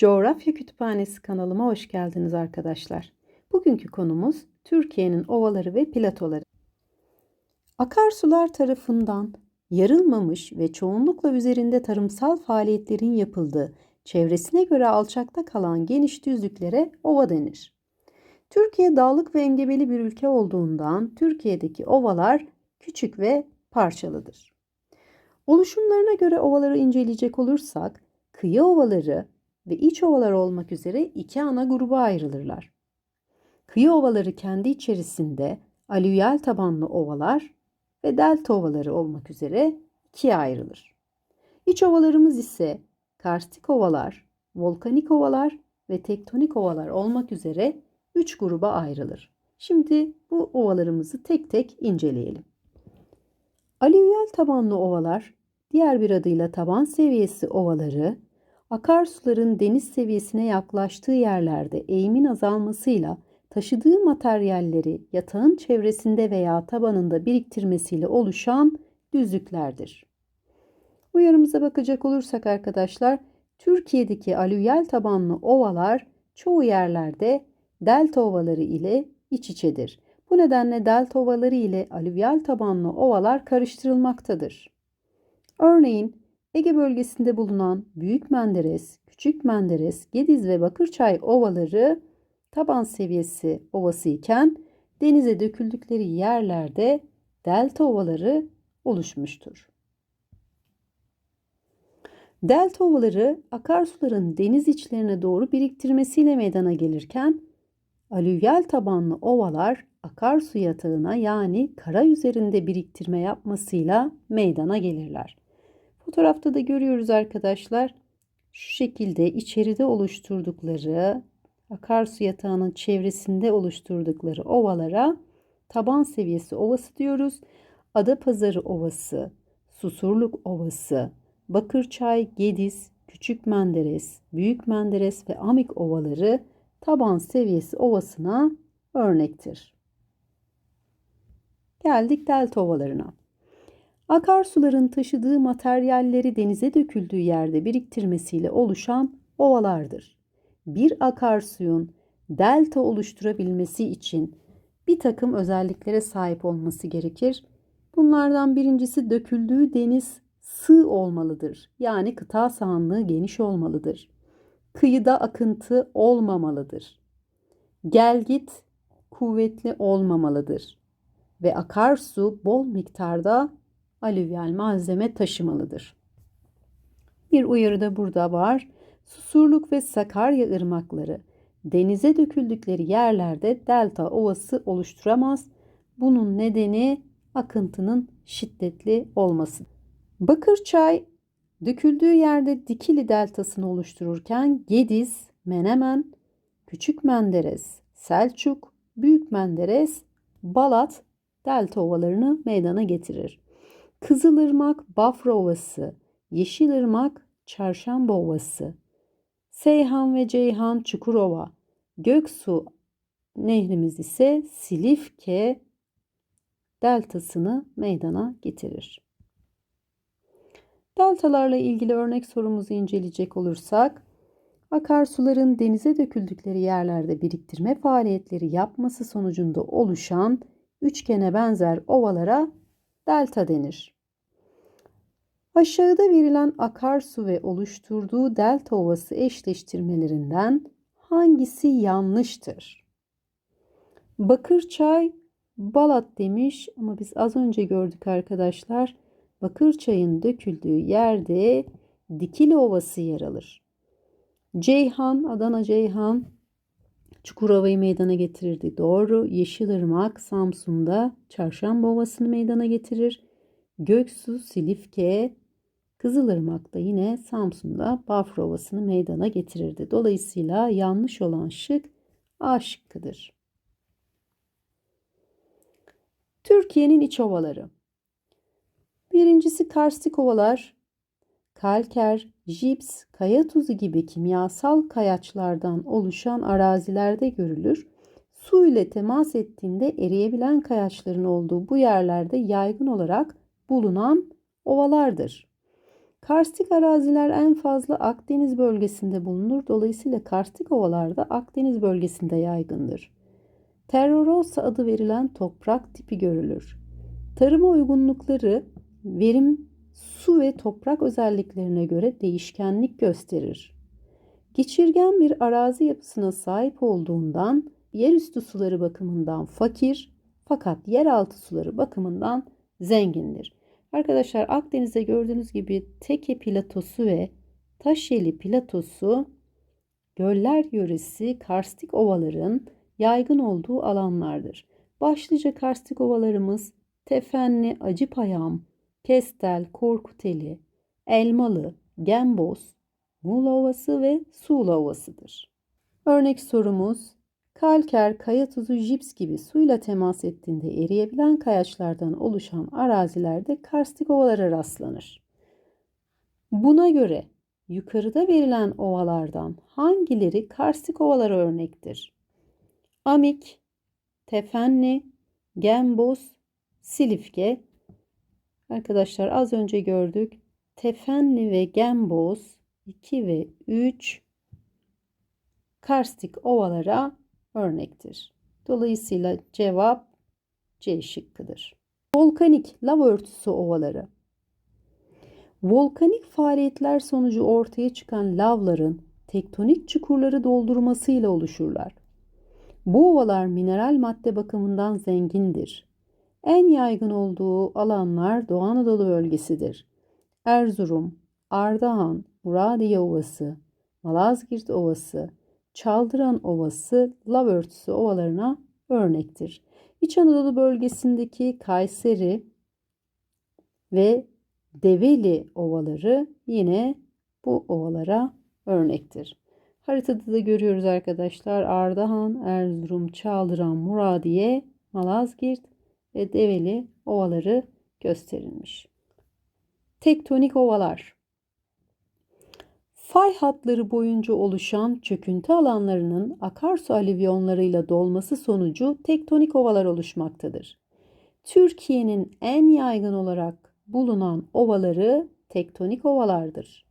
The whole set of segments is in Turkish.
Coğrafya Kütüphanesi kanalıma hoş geldiniz arkadaşlar. Bugünkü konumuz Türkiye'nin ovaları ve platoları. Akarsular tarafından yarılmamış ve çoğunlukla üzerinde tarımsal faaliyetlerin yapıldığı, çevresine göre alçakta kalan geniş düzlüklere ova denir. Türkiye dağlık ve engebeli bir ülke olduğundan Türkiye'deki ovalar küçük ve parçalıdır. Oluşumlarına göre ovaları inceleyecek olursak, kıyı ovaları ve iç ovalar olmak üzere iki ana gruba ayrılırlar. Kıyı ovaları kendi içerisinde alüvyal tabanlı ovalar ve delta ovaları olmak üzere ikiye ayrılır. İç ovalarımız ise karstik ovalar, volkanik ovalar ve tektonik ovalar olmak üzere üç gruba ayrılır. Şimdi bu ovalarımızı tek tek inceleyelim. Alüvyal tabanlı ovalar, diğer bir adıyla taban seviyesi ovaları, akarsuların deniz seviyesine yaklaştığı yerlerde eğimin azalmasıyla taşıdığı materyalleri yatağın çevresinde veya tabanında biriktirmesiyle oluşan düzlüklerdir. Uyarımıza bakacak olursak arkadaşlar, Türkiye'deki alüvyal tabanlı ovalar çoğu yerlerde delta ovaları ile iç içedir. Bu nedenle delta ovaları ile alüvyal tabanlı ovalar karıştırılmaktadır. Örneğin Ege bölgesinde bulunan Büyük Menderes, Küçük Menderes, Gediz ve Bakırçay ovaları taban seviyesi ovası iken denize döküldükleri yerlerde delta ovaları oluşmuştur. Delta ovaları akarsuların deniz içlerine doğru biriktirmesiyle meydana gelirken alüvyal tabanlı ovalar akarsu yatağına yani kara üzerinde biriktirme yapmasıyla meydana gelirler. Fotoğrafta da görüyoruz arkadaşlar. Şu şekilde içeride oluşturdukları akarsu yatağının çevresinde oluşturdukları ovalara taban seviyesi ovası diyoruz. Adapazarı Ovası, Susurluk Ovası, Bakırçay, Gediz, Küçük Menderes, Büyük Menderes ve Amik ovaları taban seviyesi ovasına örnektir. Geldik delta ovalarına. Akarsuların taşıdığı materyalleri denize döküldüğü yerde biriktirmesiyle oluşan ovalardır. Bir akarsuyun delta oluşturabilmesi için bir takım özelliklere sahip olması gerekir. Bunlardan birincisi döküldüğü deniz sığ olmalıdır. Yani kıta sahanlığı geniş olmalıdır. Kıyıda akıntı olmamalıdır. Gel git kuvvetli olmamalıdır ve akarsu bol miktarda alüvyal malzeme taşımalıdır. Bir uyarı da burada var. Susurluk ve Sakarya ırmakları denize döküldükleri yerlerde delta ovası oluşturamaz. Bunun nedeni akıntının şiddetli olması. Bakırçay döküldüğü yerde Dikili deltasını oluştururken Gediz, Menemen, Küçük Menderes, Selçuk, Büyük Menderes, Balat delta ovalarını meydana getirir. Kızılırmak, Bafra Ovası, Yeşilırmak, Çarşamba Ovası, Seyhan ve Ceyhan, Çukurova, Göksu nehrimiz ise Silifke deltasını meydana getirir. Deltalarla ilgili örnek sorumuzu inceleyecek olursak, akarsuların denize döküldükleri yerlerde biriktirme faaliyetleri yapması sonucunda oluşan üçgene benzer ovalara delta denir. Aşağıda verilen akarsu ve oluşturduğu delta ovası eşleştirmelerinden hangisi yanlıştır? Bakırçay Balat demiş ama biz az önce gördük arkadaşlar. Bakırçay'ın döküldüğü yerde Dikili Ovası yer alır. Ceyhan, Adana Ceyhan Çukurova'yı meydana getirirdi. Doğru. Yeşilırmak Samsun'da Çarşamba Ovası'nı meydana getirir. Göksu, Silifke, Kızılırmak da yine Samsun'da Bafra Ovası'nı meydana getirirdi. Dolayısıyla yanlış olan şık A şıkkıdır. Türkiye'nin iç ovaları. Birincisi karstik ovalar, kalker, jips, kaya tuzu gibi kimyasal kayaçlardan oluşan arazilerde görülür. Su ile temas ettiğinde eriyebilen kayaçların olduğu bu yerlerde yaygın olarak bulunan ovalardır. Karstik araziler en fazla Akdeniz bölgesinde bulunur. Dolayısıyla karstik ovalar da Akdeniz bölgesinde yaygındır. Terrorosa adı verilen toprak tipi görülür. Tarıma uygunlukları verim, su ve toprak özelliklerine göre değişkenlik gösterir. Geçirgen bir arazi yapısına sahip olduğundan yerüstü suları bakımından fakir fakat yeraltı suları bakımından zengindir. Arkadaşlar Akdeniz'de gördüğünüz gibi Teke platosu ve Taşyeli platosu göller yöresi karstik ovaların yaygın olduğu alanlardır. Başlıca karstik ovalarımız Tefenli, Acıpayam, Kestel, Korkuteli, Elmalı, Gemboz, Muğla Ovası ve Suğla Ovası'dır. Örnek sorumuz kalker, kaya tuzu, jips gibi suyla temas ettiğinde eriyebilen kayaçlardan oluşan arazilerde karstik ovalara rastlanır. Buna göre yukarıda verilen ovalardan hangileri karstik ovalara örnektir? Amik, Tefenli, Gemboz, Silifke. Arkadaşlar az önce gördük. Tefenli ve Gemboz 2 ve 3 karstik ovalara örnektir. Dolayısıyla cevap C şıkkıdır. Volkanik lav örtüsü ovaları. Volkanik faaliyetler sonucu ortaya çıkan lavların tektonik çukurları doldurmasıyla oluşurlar. Bu ovalar mineral madde bakımından zengindir. En yaygın olduğu alanlar Doğu Anadolu bölgesidir. Erzurum, Ardahan, Muradiye Ovası, Malazgirt Ovası, Çaldıran Ovası lav örtüsü ovalarına örnektir. İç Anadolu bölgesindeki Kayseri ve Develi ovaları yine bu ovalara örnektir. Haritada da görüyoruz arkadaşlar Ardahan, Erzurum, Çaldıran, Muradiye, Malazgirt ve Develi ovaları gösterilmiş. Tektonik ovalar Fay hatları boyunca oluşan çöküntü alanlarının akarsu alüvyonlarıyla dolması sonucu tektonik ovalar oluşmaktadır. Türkiye'nin en yaygın olarak bulunan ovaları tektonik ovalardır.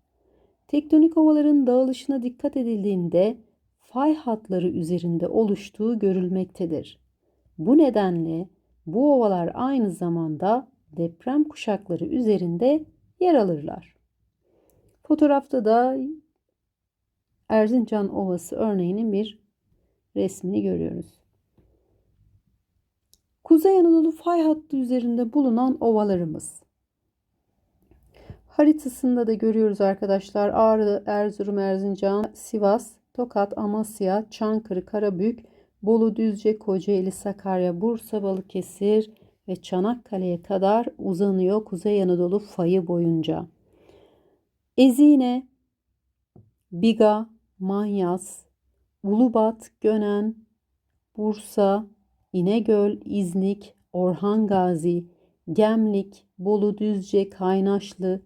Tektonik ovaların dağılışına dikkat edildiğinde fay hatları üzerinde oluştuğu görülmektedir. Bu nedenle bu ovalar aynı zamanda deprem kuşakları üzerinde yer alırlar. Fotoğrafta da Erzincan Ovası örneğinin bir resmini görüyoruz. Kuzey Anadolu fay hattı üzerinde bulunan ovalarımız. Haritasında da görüyoruz arkadaşlar. Ağrı, Erzurum, Erzincan, Sivas, Tokat, Amasya, Çankırı, Karabük, Bolu, Düzce, Kocaeli, Sakarya, Bursa, Balıkesir ve Çanakkale'ye kadar uzanıyor Kuzey Anadolu fayı boyunca. Ezine, Biga, Manyas, Ulubat, Gönen, Bursa, İnegöl, İznik, Orhan Gazi, Gemlik, Bolu Düzce, Kaynaşlı,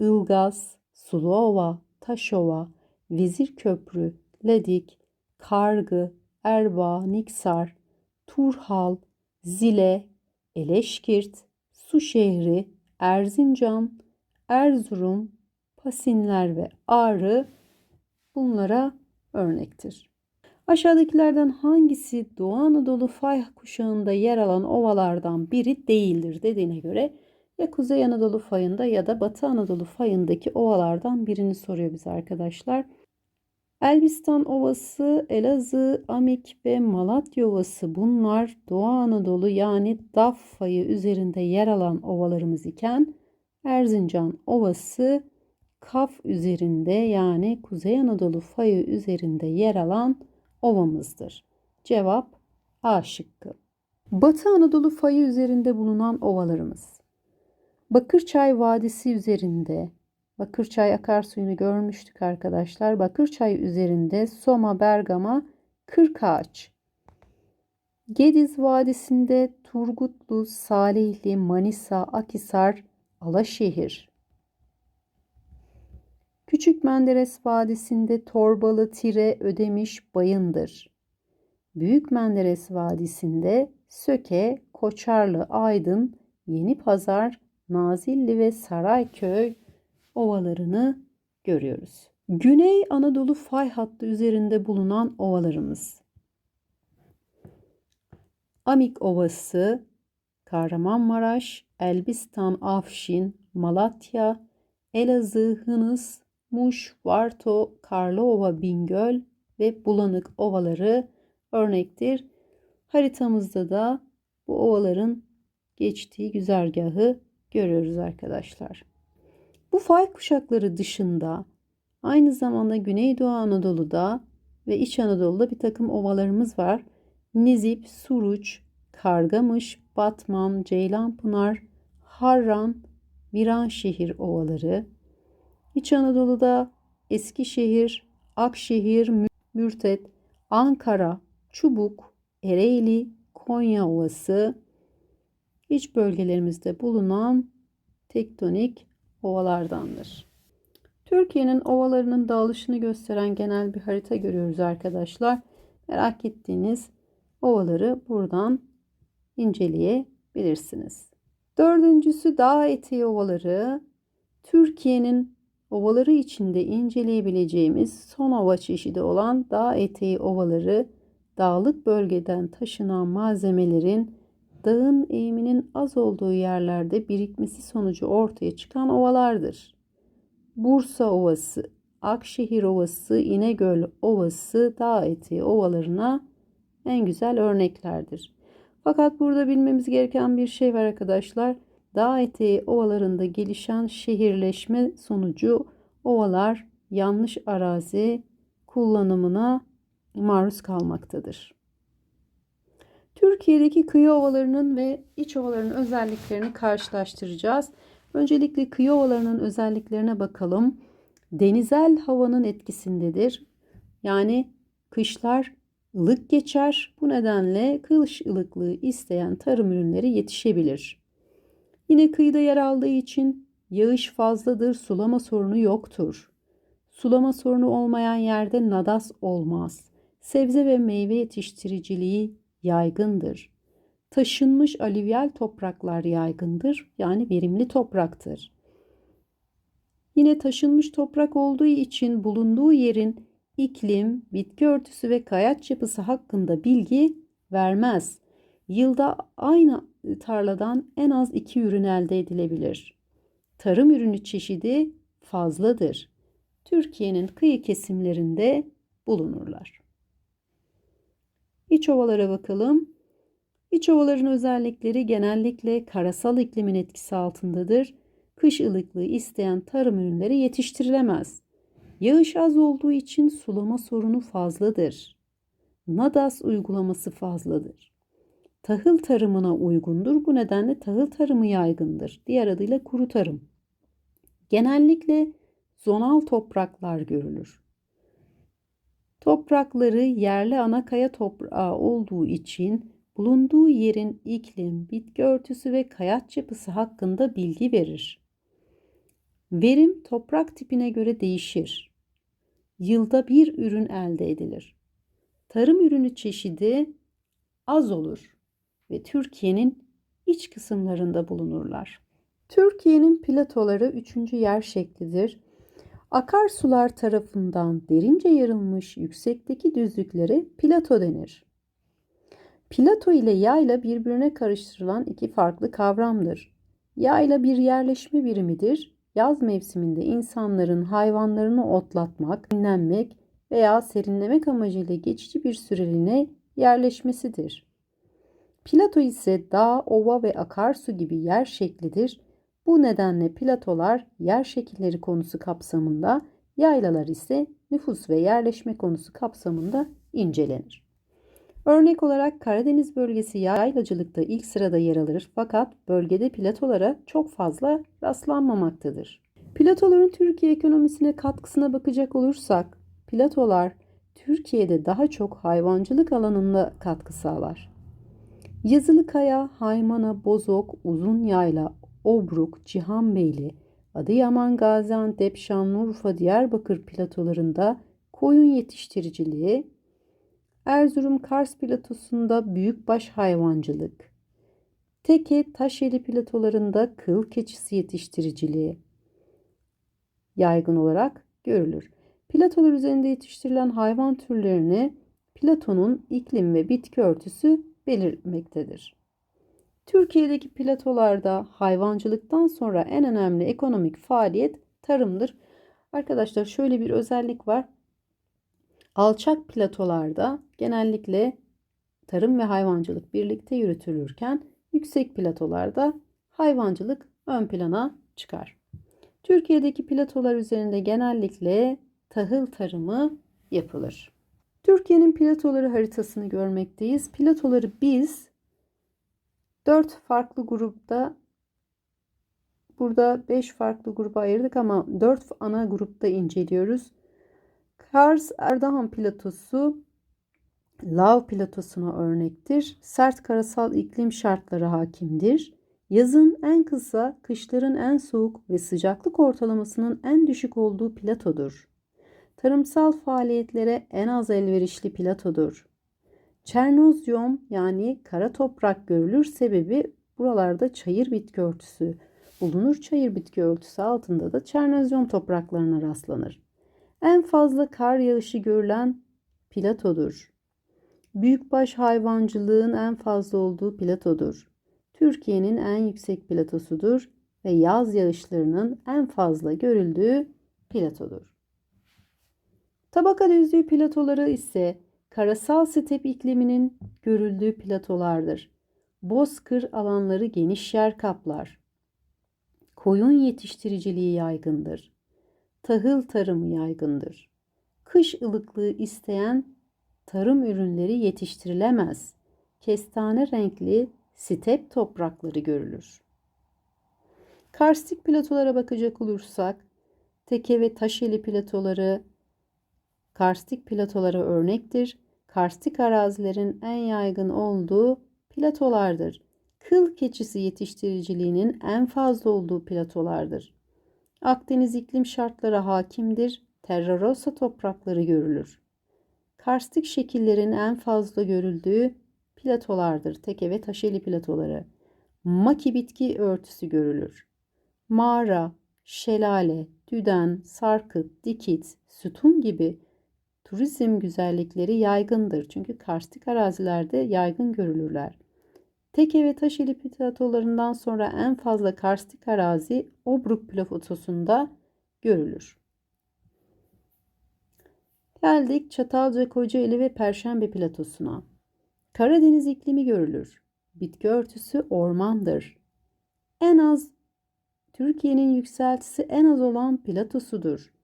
Ilgaz, Suluova, Taşova, Vezirköprü, Ledik, Kargı, Erbaa, Niksar, Turhal, Zile, Eleşkirt, Suşehri, Erzincan, Erzurum, Pasinler ve Ağrı bunlara örnektir. Aşağıdakilerden hangisi Doğu Anadolu fay kuşağında yer alan ovalardan biri değildir dediğine göre ya Kuzey Anadolu fayında ya da Batı Anadolu fayındaki ovalardan birini soruyor bize arkadaşlar. Elbistan Ovası, Elazığ, Amik ve Malatya Ovası bunlar Doğu Anadolu yani Daf fayı üzerinde yer alan ovalarımız iken Erzincan Ovası Kaf üzerinde yani Kuzey Anadolu fayı üzerinde yer alan ovamızdır. Cevap A şıkkı. Batı Anadolu fayı üzerinde bulunan ovalarımız. Bakırçay Vadisi üzerinde Bakırçay akarsuyunu görmüştük arkadaşlar. Bakırçay üzerinde Soma, Bergama, Kırkağaç. Gediz Vadisi'nde Turgutlu, Salihli, Manisa, Akisar, Alaşehir. Küçük Menderes Vadisi'nde Torbalı, Tire, Ödemiş, Bayındır. Büyük Menderes Vadisi'nde Söke, Koçarlı, Aydın, Yeni Pazar, Nazilli ve Sarayköy ovalarını görüyoruz. Güney Anadolu fay hattı üzerinde bulunan ovalarımız. Amik Ovası, Kahramanmaraş, Elbistan, Afşin, Malatya, Elazığ, Hınıs, Muş, Varto, Karlıova, Bingöl ve Bulanık ovaları örnektir. Haritamızda da bu ovaların geçtiği güzergahı görüyoruz arkadaşlar. Bu fay kuşakları dışında aynı zamanda Güneydoğu Anadolu'da ve İç Anadolu'da bir takım ovalarımız var. Nizip, Suruç, Kargamış, Batman, Ceylanpınar, Harran, Viranşehir ovaları. İç Anadolu'da Eskişehir, Akşehir, Mürtet, Ankara, Çubuk, Ereğli, Konya Ovası, iç bölgelerimizde bulunan tektonik ovalardandır. Türkiye'nin ovalarının dağılışını gösteren genel bir harita görüyoruz arkadaşlar. Merak ettiğiniz ovaları buradan inceleyebilirsiniz. Dördüncüsü dağ eteği ovaları. Türkiye'nin ovaları içinde inceleyebileceğimiz son ova çeşidi olan dağ eteği ovaları dağlık bölgeden taşınan malzemelerin dağın eğiminin az olduğu yerlerde birikmesi sonucu ortaya çıkan ovalardır. Bursa Ovası, Akşehir Ovası, İnegöl Ovası, dağ eteği ovalarına en güzel örneklerdir. Fakat burada bilmemiz gereken bir şey var arkadaşlar. Dağ eteği ovalarında gelişen şehirleşme sonucu ovalar yanlış arazi kullanımına maruz kalmaktadır. Türkiye'deki kıyı ovalarının ve iç ovalarının özelliklerini karşılaştıracağız. Öncelikle kıyı ovalarının özelliklerine bakalım. Denizel havanın etkisindedir. Yani kışlar ılık geçer. Bu nedenle kış ılıklığı isteyen tarım ürünleri yetişebilir. Yine kıyıda yer aldığı için yağış fazladır, sulama sorunu yoktur. Sulama sorunu olmayan yerde nadas olmaz. Sebze ve meyve yetiştiriciliği yaygındır. Taşınmış alüvyal topraklar yaygındır. Yani verimli topraktır. Yine taşınmış toprak olduğu için bulunduğu yerin iklim, bitki örtüsü ve kayaç yapısı hakkında bilgi vermez. Yılda aynı tarladan en az iki ürün elde edilebilir. Tarım ürünü çeşidi fazladır. Türkiye'nin kıyı kesimlerinde bulunurlar. İç ovalara bakalım. İç ovaların özellikleri genellikle karasal iklimin etkisi altındadır. Kış ılıklığı isteyen tarım ürünleri yetiştirilemez. Yağış az olduğu için sulama sorunu fazladır. Nadas uygulaması fazladır. Tahıl tarımına uygundur. Bu nedenle tahıl tarımı yaygındır. Diğer adıyla kuru tarım. Genellikle zonal topraklar görülür. Toprakları yerli ana kaya toprağı olduğu için bulunduğu yerin iklim, bitki örtüsü ve kayaç yapısı hakkında bilgi verir. Verim toprak tipine göre değişir. Yılda bir ürün elde edilir. Tarım ürünü çeşidi az olur ve Türkiye'nin iç kısımlarında bulunurlar. Türkiye'nin platoları üçüncü yer şeklidir. Akarsular tarafından derince yarılmış yüksekteki düzlüklere plato denir. Plato ile yayla birbirine karıştırılan iki farklı kavramdır. Yayla bir yerleşme birimidir. Yaz mevsiminde insanların hayvanlarını otlatmak, dinlenmek veya serinlemek amacıyla geçici bir süreliğine yerleşmesidir. Plato ise dağ, ova ve akarsu gibi yer şeklidir. Bu nedenle platolar yer şekilleri konusu kapsamında, yaylalar ise nüfus ve yerleşme konusu kapsamında incelenir. Örnek olarak Karadeniz bölgesi yaylacılıkta ilk sırada yer alır fakat bölgede platolara çok fazla rastlanmamaktadır. Platoların Türkiye ekonomisine katkısına bakacak olursak, platolar Türkiye'de daha çok hayvancılık alanında katkı sağlar. Yazılı Kaya, Haymana, Bozok, Uzun Yayla, Obruk, Cihanbeyli, Adıyaman, Gaziantep, Şanlıurfa, Diyarbakır platolarında koyun yetiştiriciliği, Erzurum Kars platosunda büyükbaş hayvancılık, Teke Taşeli platolarında kıl keçisi yetiştiriciliği, yaygın olarak görülür. Platolar üzerinde yetiştirilen hayvan türlerini Platon'un iklim ve bitki örtüsü belirtmektedir. Türkiye'deki platolarda hayvancılıktan sonra en önemli ekonomik faaliyet tarımdır. Arkadaşlar şöyle bir özellik var. Alçak platolarda genellikle tarım ve hayvancılık birlikte yürütülürken yüksek platolarda hayvancılık ön plana çıkar. Türkiye'deki platolar üzerinde genellikle tahıl tarımı yapılır. Türkiye'nin platoları haritasını görmekteyiz. Platoları biz dört farklı grupta burada beş farklı gruba ayırdık ama dört ana grupta inceliyoruz. Kars Erdoğan platosu Lav platosuna örnektir. Sert karasal iklim şartları hakimdir. Yazın en kısa, kışların en soğuk ve sıcaklık ortalamasının en düşük olduğu platodur. Tarımsal faaliyetlere en az elverişli platodur. Çernozyom yani kara toprak görülür sebebi buralarda çayır bitki örtüsü bulunur. Çayır bitki örtüsü altında da çernozyom topraklarına rastlanır. En fazla kar yağışı görülen platodur. Büyükbaş hayvancılığın en fazla olduğu platodur. Türkiye'nin en yüksek platosudur ve yaz yağışlarının en fazla görüldüğü platodur. Tabaka düzlüğü platoları ise karasal step ikliminin görüldüğü platolardır. Bozkır alanları geniş yer kaplar. Koyun yetiştiriciliği yaygındır. Tahıl tarımı yaygındır. Kış ılıklığı isteyen tarım ürünleri yetiştirilemez. Kestane renkli step toprakları görülür. Karstik platolara bakacak olursak, teke ve taşeli platoları karstik platolara örnektir. Karstik arazilerin en yaygın olduğu platolardır. Kıl keçisi yetiştiriciliğinin en fazla olduğu platolardır. Akdeniz iklim şartları hakimdir. Terra Rossa toprakları görülür. Karstik şekillerin en fazla görüldüğü platolardır. Teke ve taşeli platoları. Maki bitki örtüsü görülür. Mağara, şelale, düden, sarkıt, dikit, sütun gibi turizm güzellikleri yaygındır. Çünkü karstik arazilerde yaygın görülürler. Teke ve taşeli platolarından sonra en fazla karstik arazi Obruk platosunda görülür. Geldik Çatalca, Kocaeli ve Perşembe platosuna. Karadeniz iklimi görülür. Bitki örtüsü ormandır. En az Türkiye'nin yükseltisi en az olan platosudur.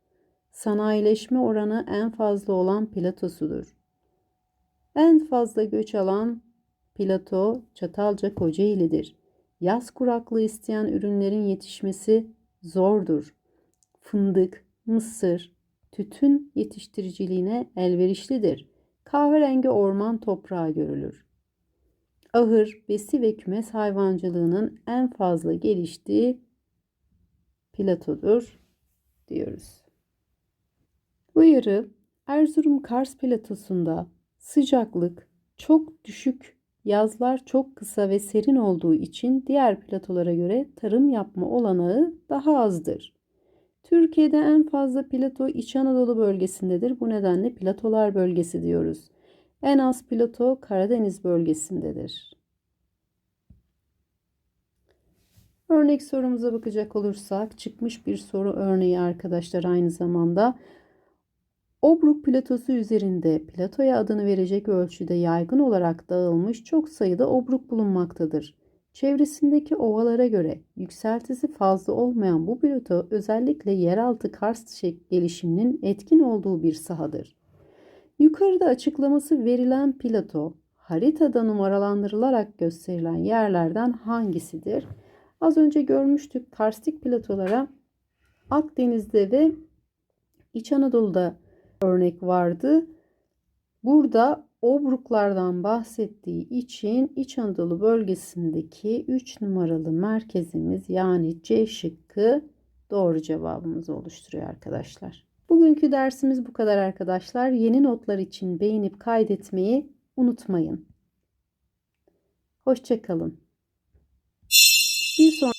Sanayileşme oranı en fazla olan platosudur. En fazla göç alan plato Çatalca Kocaeli'dir. Yaz kuraklığı isteyen ürünlerin yetişmesi zordur. Fındık, mısır, tütün yetiştiriciliğine elverişlidir. Kahverengi orman toprağı görülür. Ahır, besi ve kümes hayvancılığının en fazla geliştiği platodur diyoruz. Bu yarı Erzurum Kars platosunda sıcaklık çok düşük, yazlar çok kısa ve serin olduğu için diğer platolara göre tarım yapma olanağı daha azdır. Türkiye'de en fazla plato İç Anadolu bölgesindedir. Bu nedenle platolar bölgesi diyoruz. En az plato Karadeniz bölgesindedir. Örnek sorumuza bakacak olursak çıkmış bir soru örneği arkadaşlar aynı zamanda. Obruk platosu üzerinde platoya adını verecek ölçüde yaygın olarak dağılmış çok sayıda obruk bulunmaktadır. Çevresindeki ovalara göre yükseltisi fazla olmayan bu plato özellikle yeraltı karst gelişiminin etkin olduğu bir sahadır. Yukarıda açıklaması verilen plato haritada numaralandırılarak gösterilen yerlerden hangisidir? Az önce görmüştük karstik platolara Akdeniz'de ve İç Anadolu'da örnek vardı. Burada obruklardan bahsettiği için İç Anadolu bölgesindeki 3 numaralı merkezimiz yani C şıkkı doğru cevabımızı oluşturuyor arkadaşlar. Bugünkü dersimiz bu kadar arkadaşlar. Yeni notlar için beğenip kaydetmeyi unutmayın. Hoşçakalın. Bir sonraki